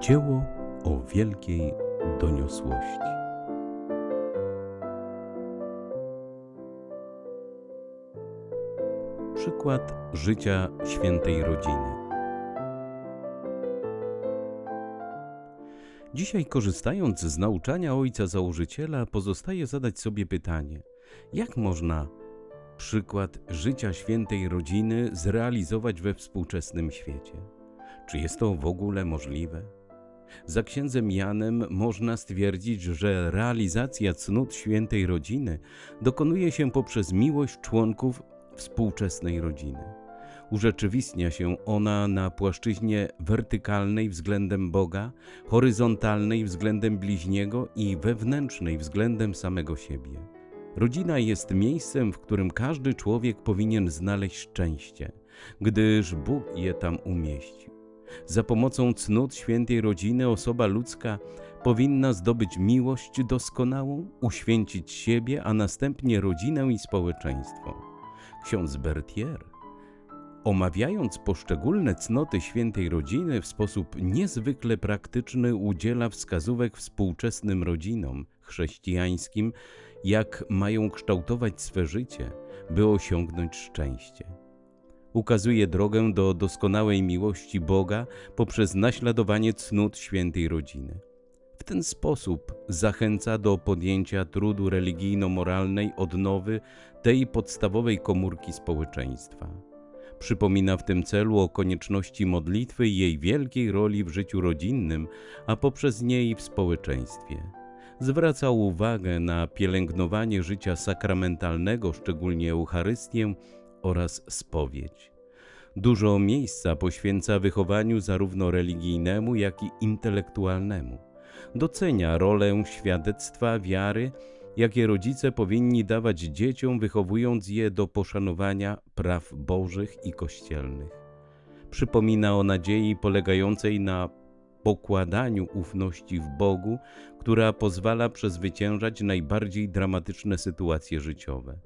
Dzieło o wielkiej doniosłości. Przykład życia świętej rodziny. Dzisiaj, korzystając z nauczania ojca założyciela, pozostaje zadać sobie pytanie: jak można przykład życia świętej rodziny zrealizować we współczesnym świecie? Czy jest to w ogóle możliwe? Za księdzem Janem można stwierdzić, że realizacja cnót świętej rodziny dokonuje się poprzez miłość członków współczesnej rodziny. Urzeczywistnia się ona na płaszczyźnie wertykalnej względem Boga, horyzontalnej względem bliźniego i wewnętrznej względem samego siebie. Rodzina jest miejscem, w którym każdy człowiek powinien znaleźć szczęście, gdyż Bóg je tam umieścił. Za pomocą cnót świętej rodziny osoba ludzka powinna zdobyć miłość doskonałą, uświęcić siebie, a następnie rodzinę i społeczeństwo. Ksiądz Bertier, omawiając poszczególne cnoty świętej rodziny w sposób niezwykle praktyczny, udziela wskazówek współczesnym rodzinom chrześcijańskim, jak mają kształtować swe życie, by osiągnąć szczęście ukazuje drogę do doskonałej miłości Boga poprzez naśladowanie cnót świętej rodziny. W ten sposób zachęca do podjęcia trudu religijno-moralnej odnowy tej podstawowej komórki społeczeństwa. Przypomina w tym celu o konieczności modlitwy i jej wielkiej roli w życiu rodzinnym, a poprzez niej w społeczeństwie. Zwraca uwagę na pielęgnowanie życia sakramentalnego, szczególnie Eucharystię, oraz spowiedź. Dużo miejsca poświęca wychowaniu zarówno religijnemu, jak i intelektualnemu. Docenia rolę świadectwa wiary, jakie rodzice powinni dawać dzieciom, wychowując je do poszanowania praw bożych i kościelnych. Przypomina o nadziei polegającej na pokładaniu ufności w Bogu, która pozwala przezwyciężać najbardziej dramatyczne sytuacje życiowe.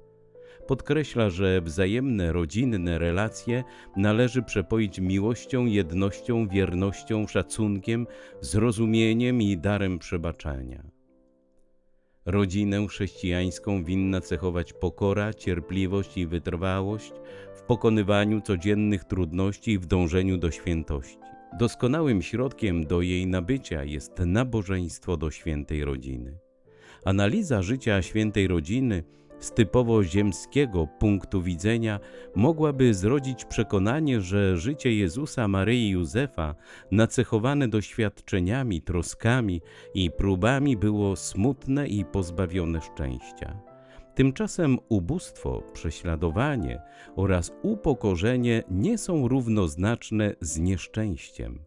Podkreśla, że wzajemne rodzinne relacje należy przepoić miłością, jednością, wiernością, szacunkiem, zrozumieniem i darem przebaczenia. Rodzinę chrześcijańską winna cechować pokora, cierpliwość i wytrwałość w pokonywaniu codziennych trudności i w dążeniu do świętości. Doskonałym środkiem do jej nabycia jest nabożeństwo do świętej rodziny. Analiza życia świętej rodziny z typowo ziemskiego punktu widzenia mogłaby zrodzić przekonanie, że życie Jezusa, Maryi i Józefa, nacechowane doświadczeniami, troskami i próbami, było smutne i pozbawione szczęścia. Tymczasem ubóstwo, prześladowanie oraz upokorzenie nie są równoznaczne z nieszczęściem.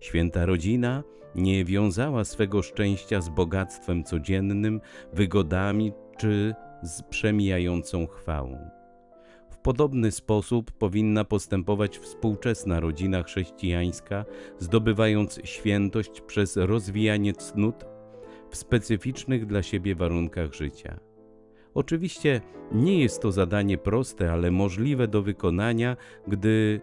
Święta rodzina nie wiązała swego szczęścia z bogactwem codziennym, wygodami czy z przemijającą chwałą. W podobny sposób powinna postępować współczesna rodzina chrześcijańska, zdobywając świętość przez rozwijanie cnót w specyficznych dla siebie warunkach życia. Oczywiście nie jest to zadanie proste, ale możliwe do wykonania, gdy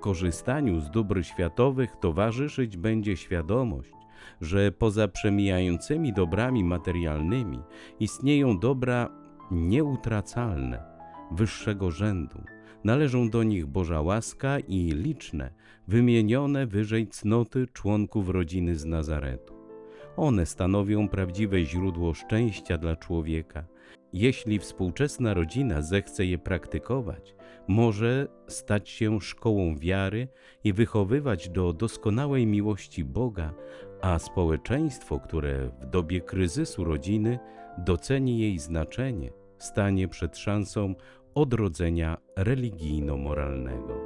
korzystaniu z dóbr światowych towarzyszyć będzie świadomość, że poza przemijającymi dobrami materialnymi istnieją dobra nieutracalne, wyższego rzędu. Należą do nich Boża łaska i liczne, wymienione wyżej cnoty członków rodziny z Nazaretu. One stanowią prawdziwe źródło szczęścia dla człowieka. Jeśli współczesna rodzina zechce je praktykować, może stać się szkołą wiary i wychowywać do doskonałej miłości Boga, a społeczeństwo, które w dobie kryzysu rodziny doceni jej znaczenie, stanie przed szansą odrodzenia religijno-moralnego.